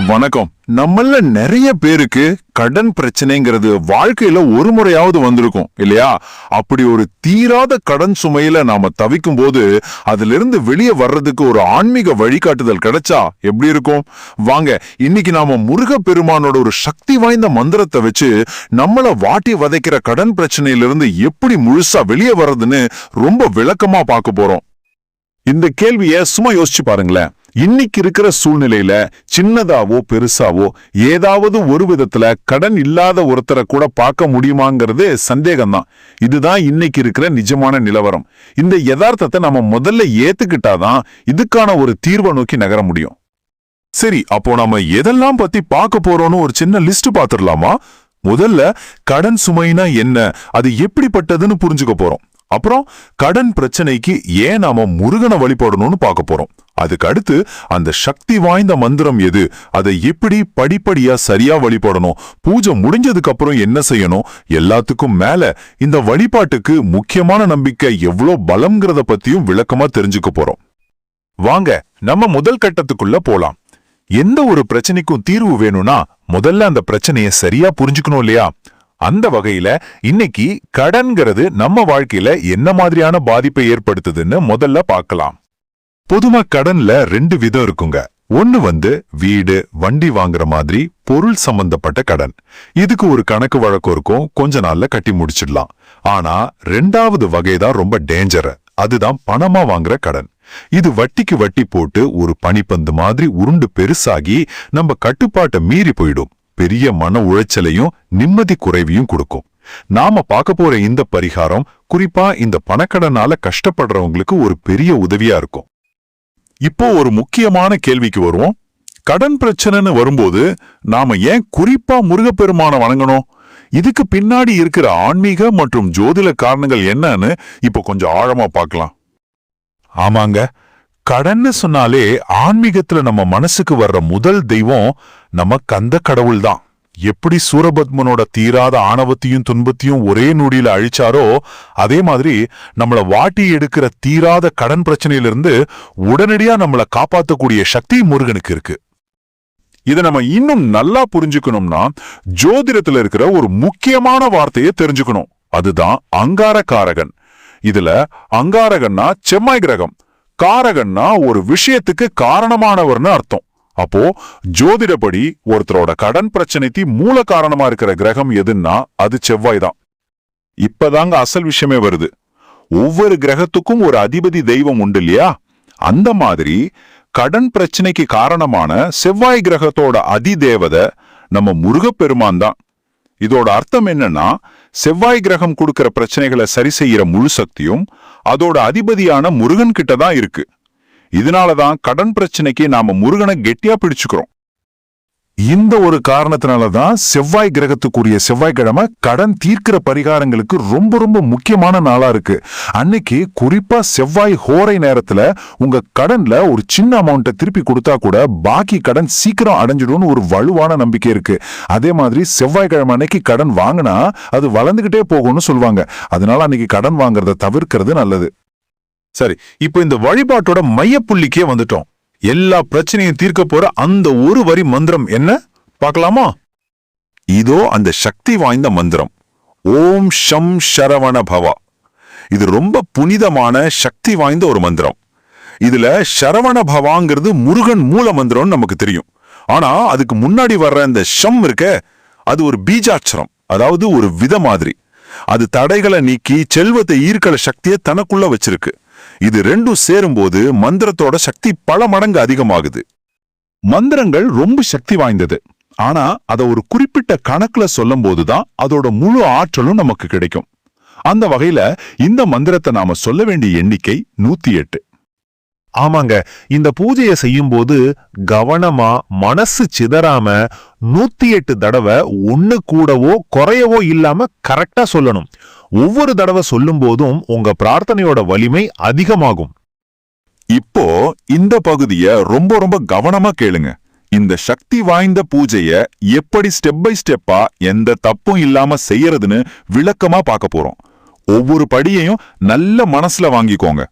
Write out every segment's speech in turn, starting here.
வணக்கம். நம்மள நிறைய பேருக்கு கடன் பிரச்சனைங்கிறது வாழ்க்கையில ஒரு முறையாவது வந்திருக்கும் இல்லையா? அப்படி ஒரு தீராத கடன் சுமையில நாம தவிக்கும் போது அதிலிருந்து வெளியே வர்றதுக்கு ஒரு ஆன்மீக வழிகாட்டுதல் கிடைச்சா எப்படி இருக்கும்? வாங்க இன்னைக்கு நாம முருக பெருமானோட ஒரு சக்தி வாய்ந்த மந்திரத்தை வச்சு நம்மள வாட்டி வதைக்கிற கடன் பிரச்சனையிலிருந்து எப்படி முழுசா வெளியே வர்றதுன்னு ரொம்ப விளக்கமா பார்க்க போறோம். இந்த கேள்வியை சும்மா யோசிச்சு பாருங்களேன். இன்னைக்கு இருக்கிற சூழ்நிலையில சின்னதாவோ பெருசாவோ ஏதாவது ஒரு விதத்துல கடன் இல்லாத ஒருத்தரை கூட பார்க்க முடியுமாங்கிறது சந்தேகம்தான். இதுதான் இன்னைக்கு இருக்கிற நிஜமான நிலவரம். இந்த யதார்த்தத்தை நம்ம முதல்ல ஏத்துக்கிட்டாதான் இதுக்கான ஒரு தீர்வை நோக்கி நகர முடியும். சரி அப்போ நாம எதெல்லாம் பத்தி பார்க்க போறோம்னு ஒரு சின்ன லிஸ்ட் பாத்துடலாமா முதல்ல கடன் சுமைனா என்ன? அது எப்படிப்பட்டதுன்னு புரிஞ்சுக்க போறோம். அப்புறம் கடன் பிரச்சனைக்கு ஏன் நாம முருகனை வழிபடணும்னு பார்க்க போறோம். அதுக்கு அடுத்து அந்த சக்தி வாய்ந்த மந்திரம் எது? அதை எப்படி படிப்படியா சரியா வழிபடணும்? பூஜை முடிஞ்சதுக்கு அப்புறம் என்ன செய்யணும்? எல்லாத்துக்கும் மேல இந்த வழிபாட்டுக்கு முக்கியமான நம்பிக்கை எவ்வளோ பலம்ங்கிறத பத்தியும் விளக்கமா தெரிஞ்சுக்க போறோம். வாங்க நம்ம முதல் கட்டத்துக்குள்ள போலாம். எந்த ஒரு பிரச்சனைக்கும் தீர்வு வேணும்னா முதல்ல அந்த பிரச்சனையை சரியா புரிஞ்சுக்கணும் இல்லையா? அந்த வகையில இன்னைக்கு கடன்கிறது நம்ம வாழ்க்கையில என்ன மாதிரியான பாதிப்பை ஏற்படுத்துதுன்னு முதல்ல பார்க்கலாம். பொதுவா கடன்ல ரெண்டு விதம் இருக்குங்க. ஒன்னு வந்து வீடு வண்டி வாங்குற மாதிரி பொருள் சம்பந்தப்பட்ட கடன். இதுக்கு ஒரு கணக்கு வழக்கம் இருக்கும். கொஞ்ச நாள்ல கட்டி முடிச்சிடலாம். ஆனா ரெண்டாவது வகைதான் ரொம்ப டேஞ்சர். அதுதான் பணமா வாங்குற கடன். இது வட்டிக்கு வட்டி போட்டு ஒரு பனிப்பந்து மாதிரி உருண்டு பெருசாகி நம்ம கட்டுப்பாட்டை மீறி போயிடும். பெரிய மன உளைச்சலையும் நிம்மதி குறைவையும் கொடுக்கும். நாம பார்க்க போற இந்த பரிகாரம் குறிப்பா இந்த பணக்கடனால கஷ்டப்படுறவங்களுக்கு ஒரு பெரிய உதவியா இருக்கும். இப்போ ஒரு முக்கியமான கேள்விக்கு வருவோம். கடன் பிரச்சனைன்னு வரும்போது நாம ஏன் குறிப்பா முருகப்பெருமான வணங்கணும்? இதுக்கு பின்னாடி இருக்கிற ஆன்மீக மற்றும் ஜோதிட காரணங்கள் என்னன்னு இப்போ கொஞ்சம் ஆழமா பார்க்கலாம். ஆமாங்க. கடன்னு சொன்னாலே ஆன்மீகத்துல நம்ம மனசுக்கு வர்ற முதல் தெய்வம் நம்ம கந்த கடவுள் தான் எப்படி சூரபத்மனோட தீராத ஆணவத்தையும் துன்பத்தையும் ஒரே நொடியில அழிச்சாரோ அதே மாதிரி நம்மள வாட்டி எடுக்கிற தீராத கடன் பிரச்சனையிலிருந்து உடனடியா நம்மளை காப்பாத்தக்கூடிய சக்தி முருகனுக்கு இருக்கு. இதை நம்ம இன்னும் நல்லா புரிஞ்சுக்கணும்னா ஜோதிடத்துல இருக்கிற ஒரு முக்கியமான வார்த்தையை தெரிஞ்சுக்கணும். அதுதான் அங்கார காரகன் இதுல அங்காரகன்னா செம்மாய் கிரகம். காரகன்னா ஒரு விஷயத்துக்கு காரணமானவர்னு அர்த்தம். அப்போ ஜோதிடப்படி ஒருத்தரோட கடன் பிரச்சனைக்கு மூல காரணமா இருக்கிற கிரகம் எதுன்னா அது செவ்வாய் தான் இப்பதாங்க அசல் விஷயமே வருது. ஒவ்வொரு கிரகத்துக்கும் ஒரு அதிபதி தெய்வம் உண்டு இல்லையா? அந்த மாதிரி கடன் பிரச்சனைக்கு காரணமான செவ்வாய் கிரகத்தோட அதிதேவத நம்ம முருகப்பெருமான் தான். இதோட அர்த்தம் என்னன்னா செவ்வாய் கிரகம் கொடுக்கிற பிரச்சனைகளை சரி செய்யற முழு சக்தியும் அதோட அதிபதியான முருகன் கிட்ட தான் இருக்கு. இதனாலதான் கடன் பிரச்சனைக்கு நாம முருகனை கெட்டியா பிடிச்சுக்கிறோம். இந்த ஒரு காரணத்தினால தான் செவ்வாய் கிரகத்துக்குரிய செவ்வாய்க்கிழமை கடன் தீர்க்கிற பரிகாரங்களுக்கு ரொம்ப ரொம்ப முக்கியமான நாளா இருக்கு. அன்னைக்கு குறிப்பா செவ்வாய் ஹோரை நேரத்துல உங்க கடன்ல ஒரு சின்ன அமௌண்ட்டை திருப்பி கொடுத்தா கூட பாக்கி கடன் சீக்கிரம் அடைஞ்சிடும்னு ஒரு வலுவான நம்பிக்கை இருக்கு. அதே மாதிரி செவ்வாய்க்கிழமை அன்னைக்கு கடன் வாங்கினா அது வளர்ந்துகிட்டே போகும்னு சொல்லுவாங்க அதனால அன்னைக்கு கடன் வாங்குறத தவிர்க்கிறது நல்லது. சரி இப்போ இந்த வழிபாட்டோட மையப்புள்ளிக்கே வந்துட்டோம். எல்லா பிரச்சனையும் தீர்க்க போற அந்த ஒரு வரி மந்திரம் என்ன? பார்க்கலாமா? இதோ அந்த சக்தி வாய்ந்த மந்திரம். ஓம் ஷம் ஷரவண பவா. இது ரொம்ப புனிதமான சக்தி வாய்ந்த ஒரு மந்திரம். இதுல சரவண பவாங்கிறது முருகன் மூல மந்திரம்னு நமக்கு தெரியும். ஆனா அதுக்கு முன்னாடி வர்ற அந்த ஷம் இருக்க அது ஒரு பீஜாட்சரம் அதாவது ஒரு வித மாதிரி. அது தடைகளை நீக்கி செல்வத்தை ஈர்க்கிற சக்தியை தனக்குள்ள வச்சிருக்கு. இது ரெண்டும் சேரும்போது மந்திரத்தோட சக்தி பல மடங்கு அதிகமாகுது. மந்திரங்கள் ரொம்ப சக்தி வாய்ந்தது. ஆனா அத ஒரு குறிப்பிட்ட கணக்குல சொல்லும் போதுதான் அதோட முழு ஆற்றலும் நமக்கு கிடைக்கும். அந்த வகையில இந்த மந்திரத்தை நாம சொல்ல வேண்டிய எண்ணிக்கை நூத்தி எட்டு. ஆமாங்க இந்த பூஜையை செய்யும்போது கவனமா மனசு சிதறாம நூத்தி எட்டு தடவை ஒண்ணு கூடவோ குறையவோ இல்லாம கரெக்டா சொல்லணும். ஒவ்வொரு தடவை சொல்லும் போதும் உங்க பிரார்த்தனையோட வலிமை அதிகமாகும். இப்போ இந்த பகுதிய ரொம்ப ரொம்ப கவனமா கேளுங்க. இந்த சக்தி வாய்ந்த பூஜைய எப்படி ஸ்டெப் பை ஸ்டெப்பா எந்த தப்பும் இல்லாம செய்யறதுன்னு விளக்கமா பார்க்க போறோம். ஒவ்வொரு படியையும் நல்ல மனசுல வாங்கிக்கோங்க.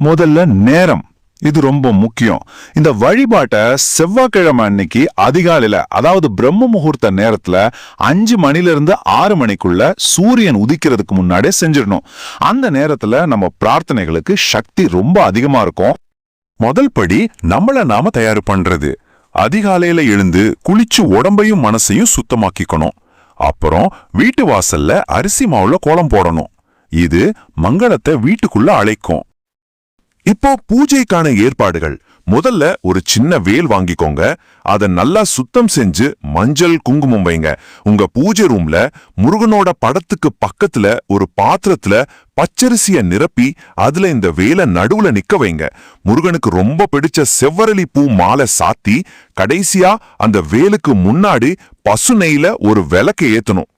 முதல்ல நேரம். இது ரொம்ப முக்கியம். இந்த வழிபாட்டை செவ்வாய்க்கிழமை அன்னைக்கு அதிகாலையில அதாவது பிரம்ம முகூர்த்த நேரத்துல அஞ்சு மணில இருந்து ஆறு மணிக்குள்ள சூரியன் உதிக்கிறதுக்கு முன்னாடியே செஞ்சிடணும். அந்த நேரத்துல நம்ம பிரார்த்தனைகளுக்கு சக்தி ரொம்ப அதிகமா இருக்கும். முதல் படி நம்மள நாம தயார் பண்றது அதிகாலையில எழுந்து குளிச்சு உடம்பையும் மனசையும் சுத்தமாக்கிக்கணும். அப்புறம் வீட்டு வாசல்ல அரிசி மாவுல கோலம் போடணும். இது மங்களத்தை வீட்டுக்குள்ள அழைக்கும். இப்போ பூஜைக்கான ஏற்பாடுகள். முதல்ல ஒரு சின்ன வேல் வாங்கிக்கோங்க. அதை நல்லா சுத்தம் செஞ்சு மஞ்சள் குங்குமம் வைங்க. உங்க பூஜை ரூம்ல முருகனோட படத்துக்கு பக்கத்துல ஒரு பாத்திரத்துல பச்சரிசிய நிரப்பி அதுல இந்த வேலை நடுவுல நிக்க வைங்க. முருகனுக்கு ரொம்ப பிடிச்ச செவ்வரளி பூ மாலை சாத்தி கடைசியா அந்த வேலுக்கு முன்னாடி பசு நெய்ல ஒரு விளக்கு ஏத்தணும்.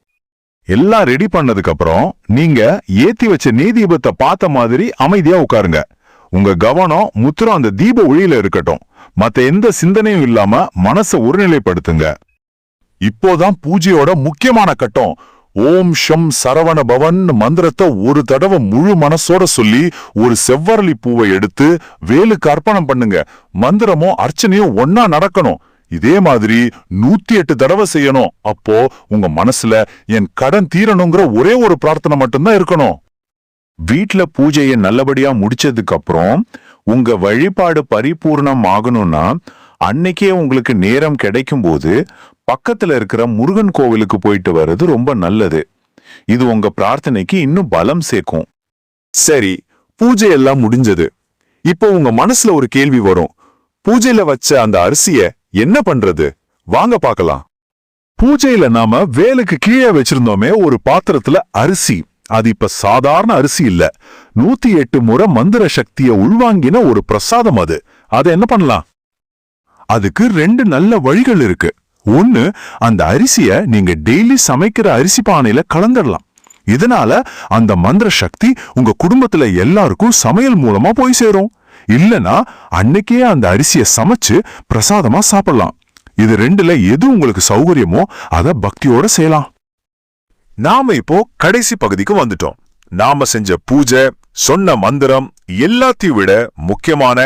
எல்லாம் ரெடி பண்ணதுக்கு அப்புறம் நீங்க ஏத்தி வச்ச நீதிபத்தை பார்த்த மாதிரி அமைதியா உட்காருங்க. உங்க கவனம் முத்திரம் அந்த தீப ஒளியில இருக்கட்டும். மத்த எந்த சிந்தனையும் இல்லாம மனசை ஒருநிலைப்படுத்துங்க. இப்போதான் பூஜையோட முக்கியமான கட்டம். ஓம் ஷம் சரவண பவன் மந்திரத்தை ஒரு தடவை முழு மனசோட சொல்லி ஒரு செவ்வரளி பூவை எடுத்து வேலுக்கு அர்ப்பணம் பண்ணுங்க. மந்திரமும் அர்ச்சனையும் ஒன்னா நடக்கணும். இதே மாதிரி நூத்தி எட்டு தடவை செய்யணும். அப்போ உங்க மனசுல என் கடன் தீரணுங்கிற ஒரே ஒரு பிரார்த்தனை மட்டும்தான் இருக்கணும். வீட்ல பூஜையை நல்லபடியா முடிச்சதுக்கு அப்புறம் உங்க வழிபாடு பரிபூர்ணம் ஆகணும்னா அன்னைக்கே உங்களுக்கு நேரம் கிடைக்கும் போது பக்கத்துல இருக்கிற முருகன் கோவிலுக்கு போயிட்டு வர்றது ரொம்ப நல்லது. இது உங்க பிரார்த்தனைக்கு இன்னும் பலம் சேர்க்கும். சரி பூஜை எல்லாம் முடிஞ்சது. இப்போ உங்க மனசுல ஒரு கேள்வி வரும். பூஜையில வச்ச அந்த அரிசிய என்ன பண்றது? வாங்க பார்க்கலாம். பூஜையில நாம வேலுக்கு கீழே வச்சிருந்தோமே ஒரு பாத்திரத்துல அரிசி. அது இப்ப சாதாரண அரிசி இல்ல. நூத்தி எட்டு முறை மந்திர சக்தியை உள்வாங்கின ஒரு பிரசாதம் அது. அதை என்ன பண்ணலாம்? அதுக்கு ரெண்டு நல்ல வழிகள் இருக்கு. ஒன்னு அந்த அரிசிய நீங்க டெய்லி சமைக்கிற அரிசி பானையில கலந்துடலாம் இதனால அந்த மந்திர சக்தி உங்க குடும்பத்துல எல்லாருக்கும் சமையல் மூலமா போய் சேரும். இல்லனா அன்னைக்கே அந்த அரிசியை சமைச்சு பிரசாதமா சாப்பிடலாம். இது ரெண்டுல எது உங்களுக்கு சௌகரியமோ அதை பக்தியோட செய்யலாம். நாம இப்போ கடைசி பகுதிக்கு வந்துட்டோம். நாம செஞ்ச பூஜை சொன்ன மந்திரம் எல்லாத்தையும் விட முக்கியமான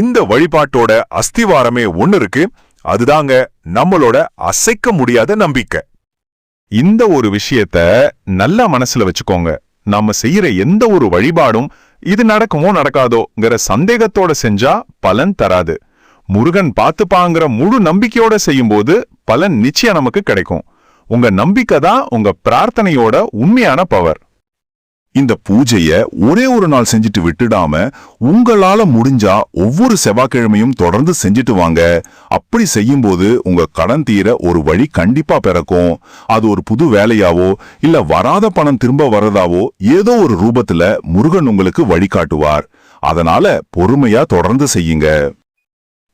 இந்த வழிபாட்டோட அஸ்திவாரமே ஒன்னு இருக்கு. அதுதாங்க நம்மளோட அசைக்க முடியாத நம்பிக்கை. இந்த ஒரு விஷயத்த நல்லா மனசுல வச்சுக்கோங்க. நாம செய்யற எந்த ஒரு வழிபாடும் இது நடக்குமோ நடக்காதோங்கிற சந்தேகத்தோட செஞ்சா பலன் தராது. முருகன் பார்த்துப்பாங்கிற முழு நம்பிக்கையோட செய்யும்போது பலன் நிச்சயம் நமக்கு கிடைக்கும். உங்க நம்பிக்கை தான் உங்க பிரார்த்தனையோட உண்மையான பவர் இந்த பூஜைய ஒரே ஒரு நாள் செஞ்சுட்டு விட்டுடாம உங்களால முடிஞ்சா ஒவ்வொரு செவ்வாய்க்கிழமையும் தொடர்ந்து செஞ்சுட்டு வாங்க. அப்படி செய்யும்போது உங்க கடன் தீர ஒரு வழி கண்டிப்பா பிறக்கும். அது ஒரு புது வேலையாவோ இல்ல வராத பணம் திரும்ப வரதாவோ ஏதோ ஒரு ரூபத்துல முருகன் உங்களுக்கு வழிகாட்டுவார். அதனால பொறுமையா தொடர்ந்து செய்யுங்க.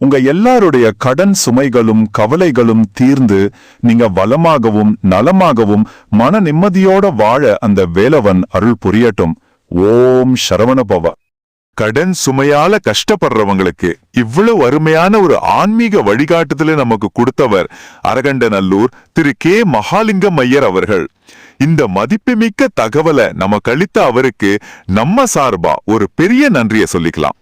உங்க எல்லாருடைய கடன் சுமைகளும் கவலைகளும் தீர்ந்து நீங்க வளமாகவும் நலமாகவும் மன நிம்மதியோட வாழ அந்த வேலவன் அருள் புரியட்டும். ஓம் சரவணபவா. கடன் சுமையால கஷ்டப்படுறவங்களுக்கு இவ்வளவு அருமையான ஒரு ஆன்மீக வழிகாட்டுதலை நமக்கு கொடுத்தவர் அரகண்டநல்லூர் திரு கே. மகாலிங்கம் ஐயர் அவர்கள். இந்த மதிப்புமிக்க தகவலை நமக்கு அளித்த அவருக்கு நம்ம சார்பா ஒரு பெரிய நன்றியை சொல்லிக்கலாம்.